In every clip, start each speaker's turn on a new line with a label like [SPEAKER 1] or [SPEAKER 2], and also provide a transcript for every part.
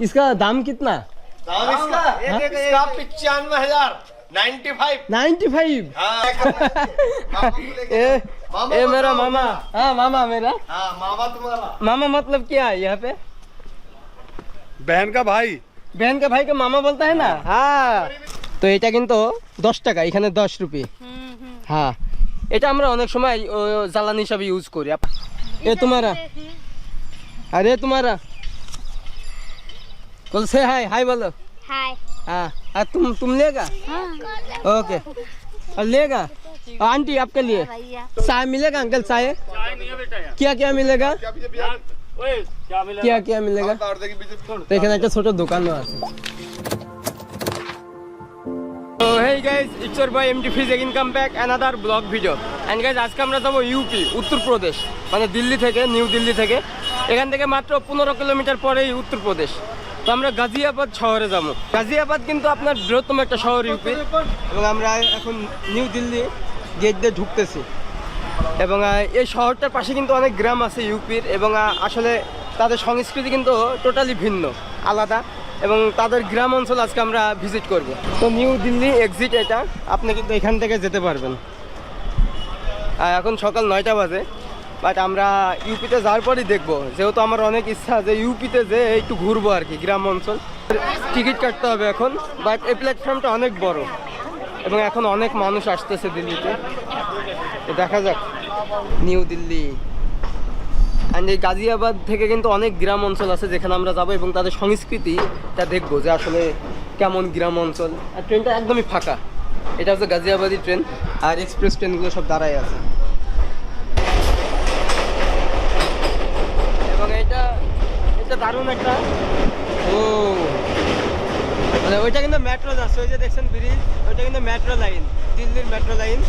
[SPEAKER 1] इसका दाम कितना
[SPEAKER 2] दाम इसका
[SPEAKER 1] हाँ?
[SPEAKER 2] इसका पचानवे हजार नाइन्टी फाइव
[SPEAKER 1] 95
[SPEAKER 2] हाँ
[SPEAKER 1] ए ए मेरा मामा हाँ मामा मेरा
[SPEAKER 2] हाँ मामा तुम्हारा
[SPEAKER 1] मामा मतलब क्या है यहाँ पे
[SPEAKER 3] बहन का भाई
[SPEAKER 1] बहन का भाई का मामा बोलता है ना হ্যাঁ তো এটা কিন্তু দশ টাকা এখানে দশ রুপি হ্যাঁ এটা আমরা অনেক সময় ও, জ্বালানি হিসাবে ইউজ করি আপ- এ তোমারা আরে তোমারা बोल से हाय हाय बोलो
[SPEAKER 4] हाय
[SPEAKER 1] हाँ और तुम तुम लेगा ओके और लेगा और आंटी आपके लिए
[SPEAKER 4] भैया
[SPEAKER 1] चाय मिलेगा अंकल चाय क्या क्या मिलेगा क्या क्या मिलेगा তো এখানে একটা ছোট দোকানও আছে তো hey guys it's your boy MT Fiz income back another vlog video and guys আজকে আমরা যাবো ইউপি উত্তরপ্রদেশ মানে দিল্লি থেকে নিউ দিল্লি থেকে এখান থেকে মাত্র পনেরো কিলোমিটার পরেই উত্তরপ্রদেশ তো আমরা গাজিয়াবাদ শহরে যাব। গাজিয়াবাদ কিন্তু আপনার বৃহত্তম একটা শহর ইউপি। এবং আমরা এখন নিউ দিল্লি গেট দিয়ে ঢুকতেছি। এবং এই শহরটার পাশে কিন্তু অনেক গ্রাম আছে ইউপির। এবং আসলে তাদের সংস্কৃতি কিন্তু টোটালি ভিন্ন, আলাদা। এবং তাদের গ্রাম অঞ্চল আজকে আমরা ভিজিট করব। তো নিউ দিল্লি এক্সিট এটা। আপনি কিন্তু এখান থেকে যেতে পারবেন। এখন সকাল নয়টা বাজে। বাট আমরা ইউপিতে যাওয়ার পরই দেখব। যেহেতু আমার অনেক ইচ্ছা যে ইউপিতে যে একটু ঘুরবো আর কি, গ্রাম অঞ্চল। টিকিট কাটতে হবে এখন বাট এই প্ল্যাটফর্মটা অনেক বড়। এবং এখন অনেক মানুষ আসতেছে দিল্লিতে। দেখা যাক। নিউ দিল্লি অ্যান্ড এই গাজিয়াবাদ থেকে কিন্তু অনেক গ্রাম অঞ্চল আছে যেখানে আমরা যাব এবং তাদের সংস্কৃতিটা দেখব যে আসলে কেমন গ্রাম অঞ্চল। আর ট্রেনটা একদমই ফাঁকা। এটা হচ্ছে গাজিয়াবাদি ট্রেন আর এক্সপ্রেস ট্রেনগুলো সব দাঁড়ায় আছে এবং এটা এটা দারুণ একটা। ও। মানে কিন্তু মেট্রো যাচ্ছে, ওই যে দেখছেন ব্রিজ ওইটা কিন্তু মেট্রো লাইন দিল্লির মেট্রো লাইন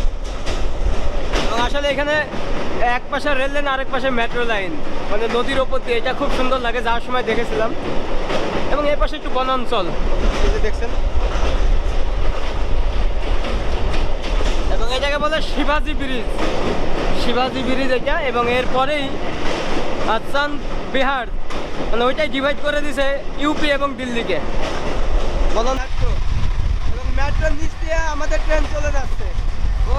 [SPEAKER 1] আসলে এখানে এক পাশে রেল লাইন আরেক পাশে মেট্রো লাইন মানে নদীর ওপর দিয়ে, এটা খুব সুন্দর লাগে, যাওয়ার সময় দেখেছিলাম। এবং এই পাশে একটু বনাঞ্চল দেখছেন। এবং এটাকে বলে শিবাজি ব্রিজ শিবাজি ব্রিজ এটা, এবং এরপরেই আসাম বিহার। মানে ওইটাই ডিভাইড করে দিছে ইউপি এবং দিল্লিকে। মেট্রো এবং মেট্রোর নিচ দিয়ে আমাদের ট্রেন চলে যাচ্ছে। ও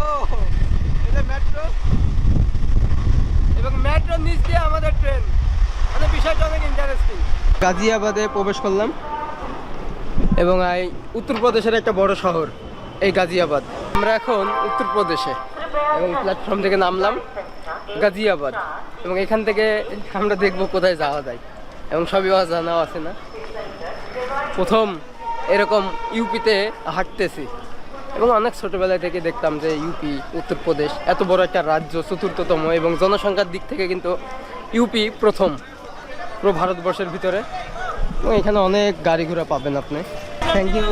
[SPEAKER 1] এটা মেট্রো এবং মেট্রোর নিচ দিয়ে আমাদের ট্রেন মানে বিষয়টা অনেক ইন্টারেস্টিং গাজিয়াবাদে প্রবেশ করলাম। এবং এই উত্তরপ্রদেশের একটা বড় শহর এই গাজিয়াবাদ। আমরা এখন উত্তরপ্রদেশে এবং প্ল্যাটফর্ম থেকে নামলাম গাজিয়াবাদ। এবং এখান থেকে আমরা দেখব কোথায় যাওয়া যায়। এবং সবই জানাও আছে না প্রথম এরকম ইউপিতে হাঁটতেছি এবং অনেক ছোটবেলা থেকে দেখতাম যে ইউপি উত্তরপ্রদেশ এত বড় একটা রাজ্য চতুর্থতম এবং জনসংখ্যার দিক থেকে কিন্তু ইউপি প্রথম পুরো ভারতবর্ষের ভিতরে এবং এখানে অনেক গাড়ি ঘোড়া পাবেন আপনি থ্যাংক ইউ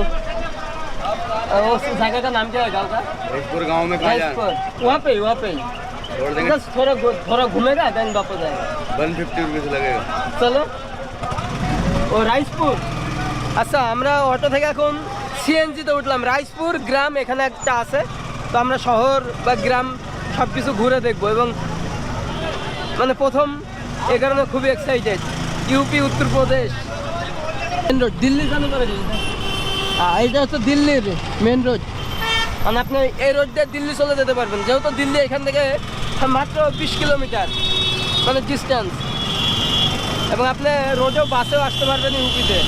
[SPEAKER 1] उस जगह का नाम क्या है गाँव का
[SPEAKER 3] भोजपुर गांव में कहाँ जाना
[SPEAKER 1] राइसपुर वहाँ पे वहाँ पे
[SPEAKER 3] छोड़ देंगे
[SPEAKER 1] बस थोड़ा घु- थोड़ा घूमेगा देन वापस आएगा
[SPEAKER 3] वन फिफ्टी रुपीज लगेगा
[SPEAKER 1] চলো ও রাইসপুর আচ্ছা আমরা অটো থেকে এখন সিএনজিতে উঠলাম রাইসপুর গ্রাম এখানে একটা আছে তো আমরা শহর বা গ্রাম সব কিছু ঘুরে দেখবো এবং মানে প্রথম এ কারণে খুবই excited UP Uttar Pradesh main road Delhi কেন করে এটা হচ্ছে দিল্লির মেন রোড মানে আপনি এই রোড দিয়ে দিল্লি চলে যেতে পারবেন যেহেতু দিল্লি এখান থেকে মাত্র বিশ কিলোমিটার মানে ডিস্টেন্স এবং আপনি রোডেও বাসেও আসতে পারবেন ইউপিতে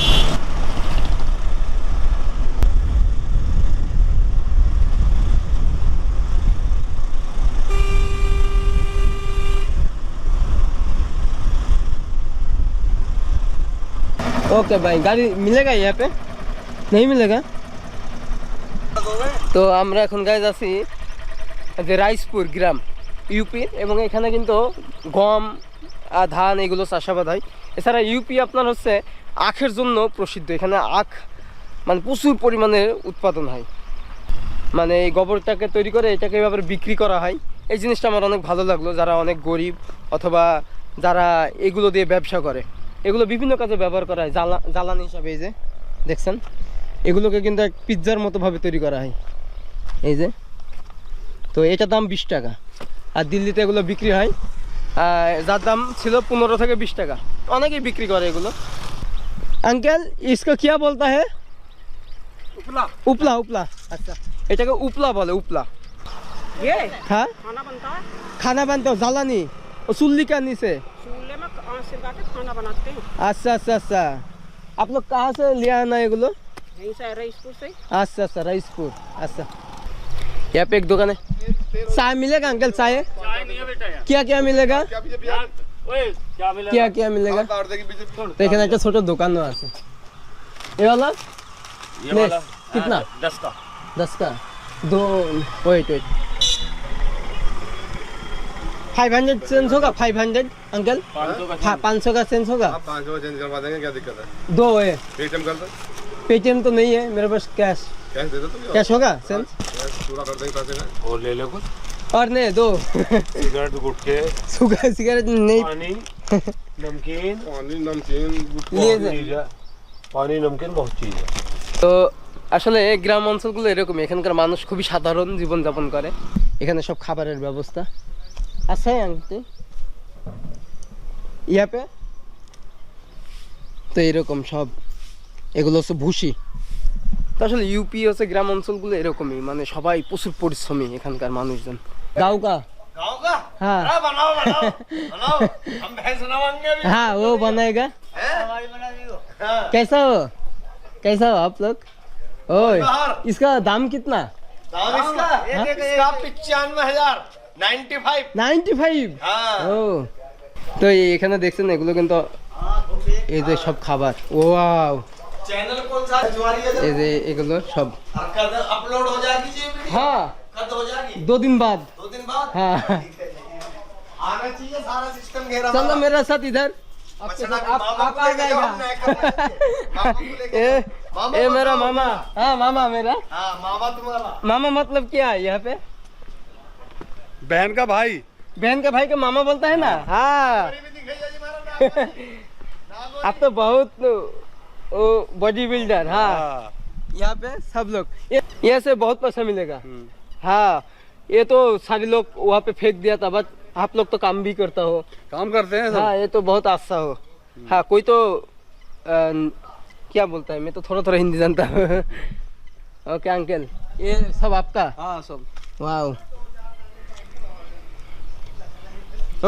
[SPEAKER 1] ओके भाई गाड़ी मिलेगा यहाँ पे नहीं मिलेगा তো আমরা এখন গাইজ আছি যে রাইসপুর গ্রাম ইউপির এবং এখানে কিন্তু গম ধান এগুলো চাষাবাদ হয়। এছাড়া ইউপি আপনার হচ্ছে আখের জন্য প্রসিদ্ধ। এখানে আখ মানে প্রচুর পরিমাণে উৎপাদন হয়। মানে এই গোবরটাকে তৈরি করে এটাকে এভাবে বিক্রি করা হয়। এই জিনিসটা আমার অনেক ভালো লাগল, যারা অনেক গরিব অথবা যারা এগুলো দিয়ে ব্যবসা করে। এগুলো বিভিন্ন কাজে ব্যবহার করা হয়। জ্বালা, জ্বালানি হিসাবে এই যে, দেখছেন? এগুলোকে কিন্তু এক পিৎজার মতোভাবে তৈরি করা হয়। এই যে, তো এটা দাম বিশ টাকা। আর দিল্লিতে এগুলো বিক্রি হয় আহ, যার দাম ছিল পনেরো থেকে বিশ টাকা অনেকেই বিক্রি করে এগুলো अंकल इसको क्या बोलता है उपला उपला अच्छा এটাকে উপলা বলে উপলা
[SPEAKER 4] ये
[SPEAKER 1] হ্যাঁ
[SPEAKER 4] खाना बनता है
[SPEAKER 1] খানা বানতে हो, জ্বালানি ও चुल्ली का नीचे
[SPEAKER 4] चूल्हे में आँच से के खाना बनाते हैं
[SPEAKER 1] अच्छा अच्छा अच्छा आप लोग कहाँ से लिया है ना एगुलो
[SPEAKER 4] यहीं से रईसपुर से
[SPEAKER 1] अच्छा अच्छा राइसपुर अच्छा यहाँ पे एक दुकान है चाय मिलेगा अंकल चाय क्या क्या मिलेगा? क्या क्या मिलेगा? देखे ना छोटो दुकान में आसे ये वाला? ये वाला। कितना?
[SPEAKER 2] हाँ, दस का।
[SPEAKER 1] दस का। दो wait wait five hundred change होगा? Five hundred uncle? पाँच सौ का हाँ, चेंज होगा?
[SPEAKER 3] चेंज करवा देंगे क्या दिक्कत है?
[SPEAKER 1] दो है।
[SPEAKER 3] पेटीएम कर दो
[SPEAKER 1] पेटीएम तो नहीं है मेरे पास कैश
[SPEAKER 3] कैश दे दो तो
[SPEAKER 1] कैश होगा।
[SPEAKER 3] सेंस पूरा कर देंगे पैसे का
[SPEAKER 5] और ले लो कुछ
[SPEAKER 1] और नहीं दो
[SPEAKER 5] सिगरेट गुटके
[SPEAKER 1] सुगर सिगरेट नहीं
[SPEAKER 5] पानी नमकीन
[SPEAKER 3] पानी नमकीन
[SPEAKER 1] लिए
[SPEAKER 5] बहुत चीज है पानी नमकीन बहुत चीज है
[SPEAKER 1] তো আসলে গ্রাম অঞ্চলগুলো এরকমই এখানকার মানুষ খুবই সাধারণ জীবনযাপন করে এখানে সব খাবারের ব্যবস্থা আছে আংটি ইয়াপে তো এরকম সব এগুলো হচ্ছে ভুসি তো আসলে ইউপি হচ্ছে গ্রাম অঞ্চলগুলো এরকমই মানে সবাই প্রচুর পরিশ্রমী এখানকার মানুষজন গাঁও কা
[SPEAKER 2] गाँव का
[SPEAKER 1] हाँ
[SPEAKER 2] अरे बनाओ बनाओ बनाओ हम भैंस नवाएंगे अभी
[SPEAKER 1] हाँ वो बनाएगा
[SPEAKER 2] हमारी बना दी हाँ
[SPEAKER 1] कैसा हो कैसा हो आप लोग ओए
[SPEAKER 2] बाहर।
[SPEAKER 1] इसका दाम कितना
[SPEAKER 2] दाम इसका
[SPEAKER 1] हाँ?
[SPEAKER 2] इसका पिचानवे हजार नाइन्टी फाइव
[SPEAKER 1] নাইনটি ফাইভ
[SPEAKER 2] हाँ
[SPEAKER 1] ও তো এই এখানে দেখছেন এগুলো কিন্তু এই যে সব খাবার ওয়াও
[SPEAKER 2] चैनल कौन सा?
[SPEAKER 1] एगुलो सब।
[SPEAKER 2] और अपलोड हो जाएगी ये
[SPEAKER 1] हाँ।
[SPEAKER 2] कद हो जाएगी?
[SPEAKER 1] दो दिन बाद।
[SPEAKER 2] दो दिन बाद?
[SPEAKER 1] हाँ।
[SPEAKER 2] आना चाहिए सारा सिस्टम घेरा
[SPEAKER 1] चलो मेरे साथ इधर। ए मेरा मामा। हाँ मामा मेरा।
[SPEAKER 2] मामा तुम्हारा।
[SPEAKER 1] मामा मतलब क्या है यहाँ पे?
[SPEAKER 3] बहन का भाई।
[SPEAKER 1] बहन का भाई का मामा बोलता है ना? हाँ।,
[SPEAKER 2] हाँ।
[SPEAKER 1] आप तो बहुत बॉडी बिल्डर हाँ।,
[SPEAKER 3] हाँ।
[SPEAKER 1] यहाँ पे सब लोग। ये से बहुत पैसा मिलेगा।
[SPEAKER 3] हम्म।
[SPEAKER 1] हाँ ये तो सारे लोग वहाँ पे फेंक दिया था बट आप लोग तो काम भी करता हो।
[SPEAKER 3] काम करते हैं
[SPEAKER 1] हाँ ये तो बहुत आस्था हो। हम्म। हाँ कोई तो आ, क्या बोलता है मैं तो थोड़ा थोड़ा हिंदी जानता हूँ। ओके अंकल ये सब आपका?
[SPEAKER 3] हाँ सब।
[SPEAKER 1] वाह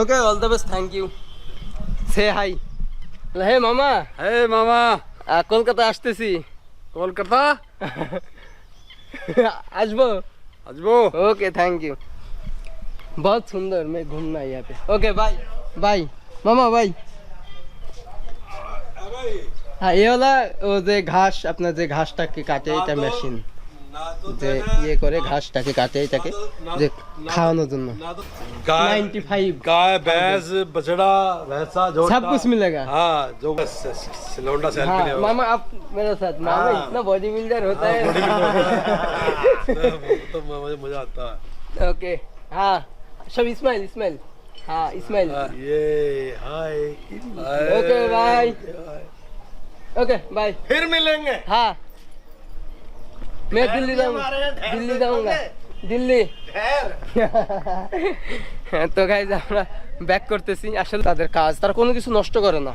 [SPEAKER 1] okay all the best thank you say hi hey mama?
[SPEAKER 3] Hey मामा।
[SPEAKER 1] কলকাতা আসতেছি।
[SPEAKER 3] কলকাতা?
[SPEAKER 1] আসব? আসব। ওকে থ্যাংক ইউ বহুত সুন্দর মে ঘুম না ইয়াতে। ওকে বাই বাই মামা বাই হ্যাঁ এ হলো ও যে ঘাস আপনার যে ঘাসটাকে কাটে এটা মেশিন যে ইয়ে করে ঘাসটাকে কাটে এটাকে যে খাওয়ানোর জন্য
[SPEAKER 5] गाय
[SPEAKER 1] नाइन्टी फाइव
[SPEAKER 5] गाय भैंस बछड़ा भैंसा झोटा
[SPEAKER 1] सब कुछ मिलेगा
[SPEAKER 5] हाँ जो स- स- सिलौंडा सेल के
[SPEAKER 1] हाँ
[SPEAKER 5] लिए होगा।
[SPEAKER 1] मामा आप मेरे साथ मामा
[SPEAKER 5] हाँ।
[SPEAKER 1] इतना बॉडी बिल्डर होता है
[SPEAKER 5] तो मुझे मजा आता है
[SPEAKER 1] ओके हाँ सब इस्माइल इस्माइल हाँ इस्माइल
[SPEAKER 5] ये hi
[SPEAKER 1] okay bye okay bye
[SPEAKER 2] फिर मिलेंगे
[SPEAKER 1] हाँ मैं दिल्ली
[SPEAKER 2] ठहर
[SPEAKER 1] जाऊंगा
[SPEAKER 2] हमारे यहाँ, ठहर
[SPEAKER 1] दिल्ली
[SPEAKER 2] से
[SPEAKER 1] जाऊंगा
[SPEAKER 2] जाओगे?
[SPEAKER 1] दिल्ली
[SPEAKER 2] ठहर
[SPEAKER 1] তো গাইজ আমরা ব্যাক করতেছি আসলে তাদের কাজ তারা কোনো কিছু নষ্ট করে না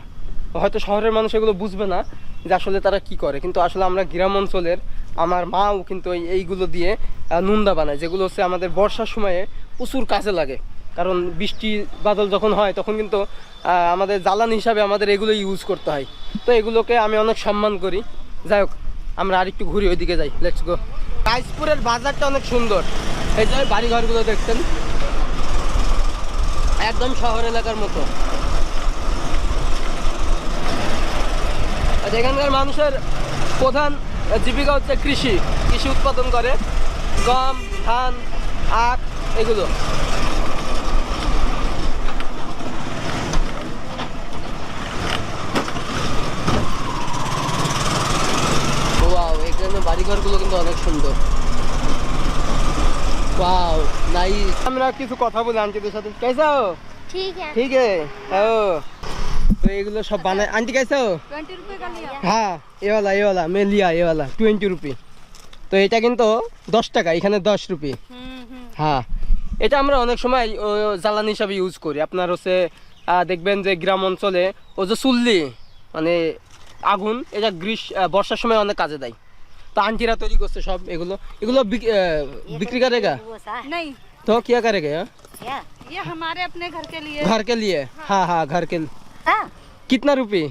[SPEAKER 1] হয়তো শহরের মানুষ এগুলো বুঝবে না যে আসলে তারা কি করে কিন্তু আসলে আমরা গ্রাম অঞ্চলের আমার মাও কিন্তু এই এইগুলো দিয়ে আহ, নুন্দা বানায় যেগুলো হচ্ছে আমাদের বর্ষার সময়ে প্রচুর কাজে লাগে কারণ বৃষ্টি বাদল যখন হয় তখন কিন্তু আহ, আমাদের জ্বালানি হিসাবে আমাদের এগুলো ইউজ করতে হয় তো এগুলোকে আমি অনেক সম্মান করি যাই হোক আমরা আরেকটু ঘুরি ওইদিকে যাই। লেটস গো কাইসপুরের বাজারটা অনেক সুন্দর। এই যে বাড়ি ঘরগুলো দেখছেন। একদম শহর এলাকার মতো। আর এখানকার মানুষের প্রধান জীবিকা হচ্ছে কৃষি। কৃষি উৎপাদন করে। গম, ধান, আখ, এগুলো। জন্য বাড়িঘরগুলো কিন্তু অনেক সুন্দর। ওয়াও নাই আমরা কিছু কথা বলি আন্টিদের সাথে। কেসা?
[SPEAKER 6] ঠিক
[SPEAKER 1] আছে। ঠিক আছে। ও। তো সব বানায়। আন্টি
[SPEAKER 6] কেসা? 20 রুপি কা
[SPEAKER 1] হ্যাঁ এওয়ালা এওয়ালা মে এওয়ালা 20 রুপি। তো এটা কিন্তু 10 টাকা এখানে 10 রুপি। হ্যাঁ। এটা আমরা অনেক সময় জ্বালানি হিসাবে ইউজ করি। আপনার হচ্ছে দেখবেন যে গ্রাম অঞ্চলে ও যে চুল্লি মানে আগুন এটা গ্রীষ্ম বর্ষার সময় অনেক কাজে দেয়। তো আন্টিরা তৈরি করছে সব এগুলো এগুলো বিক- আহ, বিক্রি করেগা
[SPEAKER 6] नहीं
[SPEAKER 1] তো কিয়া করেগে হ্যাঁ?
[SPEAKER 6] क्या ये हमारे अपने घर के लिए
[SPEAKER 1] घर के लिए हाँ हाँ घर के लिए
[SPEAKER 6] हाँ
[SPEAKER 1] कितना रुपये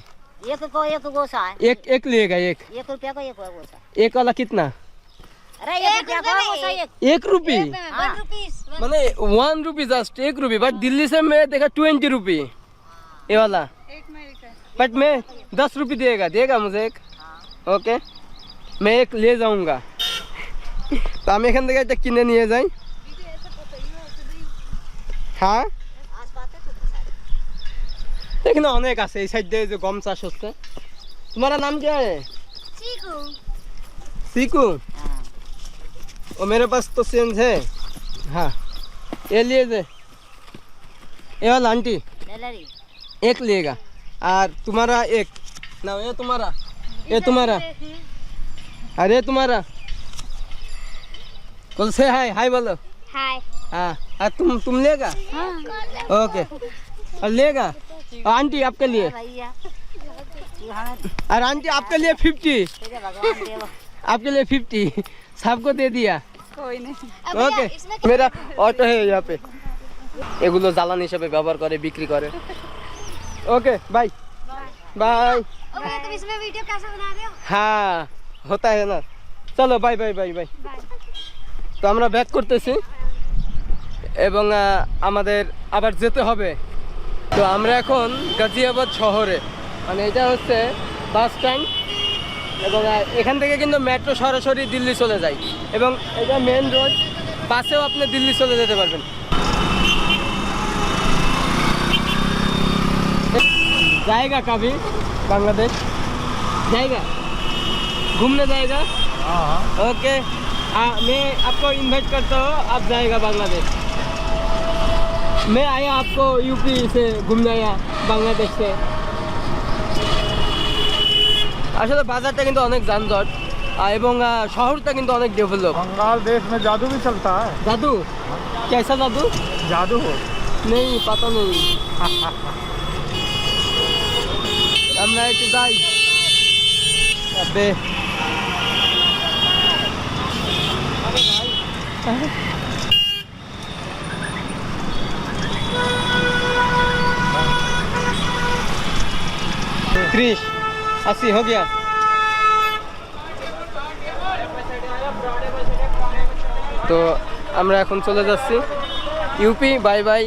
[SPEAKER 6] एक को एक गोसा है
[SPEAKER 1] एक एक लिएगा एक
[SPEAKER 6] एक रुपया को एक गोसा
[SPEAKER 1] एक वाला कितना
[SPEAKER 6] अरे एक रुपया को गोसा एक
[SPEAKER 1] एक रुपी
[SPEAKER 6] हाँ।
[SPEAKER 1] मैंने वन रुपी जस्ट एक रुपी बट दिल्ली से मैं देखा ट्वेंटी रुपी ये वाला बट मैं दस रुपी देगा देगा मुझे एक ওকে मैं एक ले जाऊंगा তো আমি এখান থেকে একটা কিনে নিয়ে যাই হ্যাঁ এখানে অনেক আছে এই সাইড দিয়ে যে গম চাষ হচ্ছে তোমার নাম কি है सीकू वो मेरे पास तो सेंस है हाँ ये लिए दे ये वाला आंटी
[SPEAKER 6] सैलरी
[SPEAKER 1] एक लेगा और तुम्हारा एक ना ये तुम्हारा ये तुम्हारा अरे तुम्हारा बोल से हाय हाय बोलो
[SPEAKER 6] हाय
[SPEAKER 1] हाँ और तुम तुम लेगा ओके और लेगा और आंटी आपके लिए
[SPEAKER 6] भैया
[SPEAKER 1] और आंटी आपके लिए फिफ्टी
[SPEAKER 6] भगवान देव
[SPEAKER 1] आपके लिए फिफ्टी सबको दे दिया
[SPEAKER 4] कोई नहीं
[SPEAKER 1] ওকে মেরা অটো है यहाँ पे এগুলো জ্বালানি হিসেবে ব্যবহার করে বিক্রি করে ওকে বাই বাই
[SPEAKER 6] तुम इसमें वीडियो कैसे बना रहे हो
[SPEAKER 1] হ্যাঁ হতা হ্যাঁ না চলো বাই বাই বাই বাই তো আমরা ব্যাক করতেছি। এবং আমাদের আবার যেতে হবে। তো আমরা এখন গাজিয়াবাদ শহরে। মানে এটা হচ্ছে বাস স্ট্যান্ড এবং এখান থেকে কিন্তু মেট্রো সরাসরি দিল্লি চলে যায়। এবং এটা মেন রোড বাসেও আপনি দিল্লি চলে যেতে পারবেন। জায়গা কাবি, বাংলাদেশ। জায়গা? घूमने जाएगा ओके आ, मैं आपको इनवाइट करता हूँ आप जाएगा बांग्लादेश मैं आया आपको यूपी से घूमने आया बांग्लादेश से আসলে বাজারটা কিন্তু অনেক যানজট আহ, এবং আহ, শহরটা কিন্তু অনেক ডেভেলপ
[SPEAKER 2] बंगाल देश में जादू भी चलता है
[SPEAKER 1] দাদু कैसा दादू
[SPEAKER 2] जादू हो
[SPEAKER 1] नहीं पता नहीं আমরা একটু যাই শহর ত্রিশ, আশি হো গিয়া। তো আমরা এখন চলে যাচ্ছি। UP, bye bye.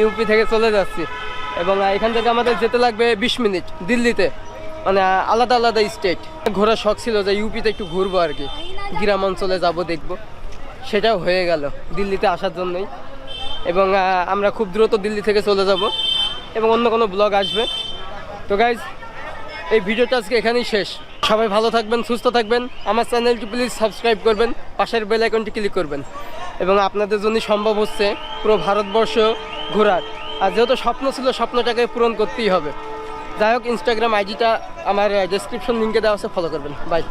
[SPEAKER 1] ইউপি থেকে চলে যাচ্ছি। এবং এখান থেকে আমাদের যেতে লাগবে বিশ মিনিট দিল্লিতে। মানে আলাদা আলাদা স্টেট। ঘোরার শখ ছিল যে ইউপিতে একটু ঘুরবো আর কি। গ্রাম অঞ্চলে যাব, দেখব। সেটাও হয়ে গেল দিল্লিতে আসার জন্যই। এবং আমরা খুব দ্রুত দিল্লি থেকে চলে যাব এবং অন্য কোনো ব্লগ আসবে। তো গাইজ এই ভিডিওটা আজকে এখানেই শেষ। সবাই ভালো থাকবেন, সুস্থ থাকবেন। আমার চ্যানেলটি প্লিজ সাবস্ক্রাইব করবেন, পাশের বেল আইকনটি ক্লিক করবেন। এবং আপনাদের জন্য সম্ভব হচ্ছে পুরো ভারতবর্ষ ঘোরার। আর যেহেতু স্বপ্ন ছিল, স্বপ্নটাকে পূরণ করতেই হবে। যাই হোক ইনস্টাগ্রাম আইডিটা আমার ডেসক্রিপশন লিঙ্কে দেওয়া আছে ফলো করবেন। বাই